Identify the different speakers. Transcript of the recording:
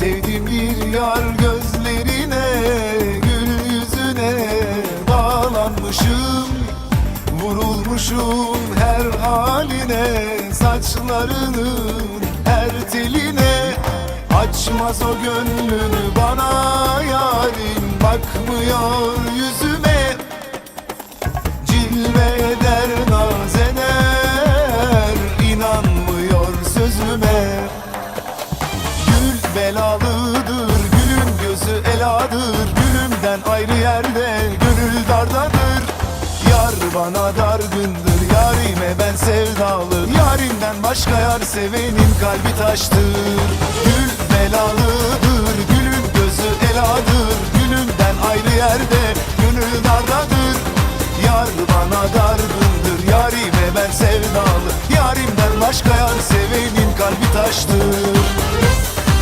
Speaker 1: Sevdim bir yar gözlerine Gül yüzüne bağlanmışım. Vurulmuşum her haline Saçlarının her teline. Açmaz o gönlünü bana yarim Bakmıyor yüzüme. Cilve eder naz eder İnanmıyor sözüme belalıdır. Gülün gözü eladır. Gülümden ayrı yerde Gönül dardadır. Yar bana dargındır Yarime ben sevdalı. Yarimden başka yar sevenin kalbi taştır. Gül belalıdır Gülün gözü eladır. Gülümden ayrı yerde Gönül dardadır. Yar bana dargındır Yarime ben sevdalı. Yarimden başka yar sevenin kalbi taştır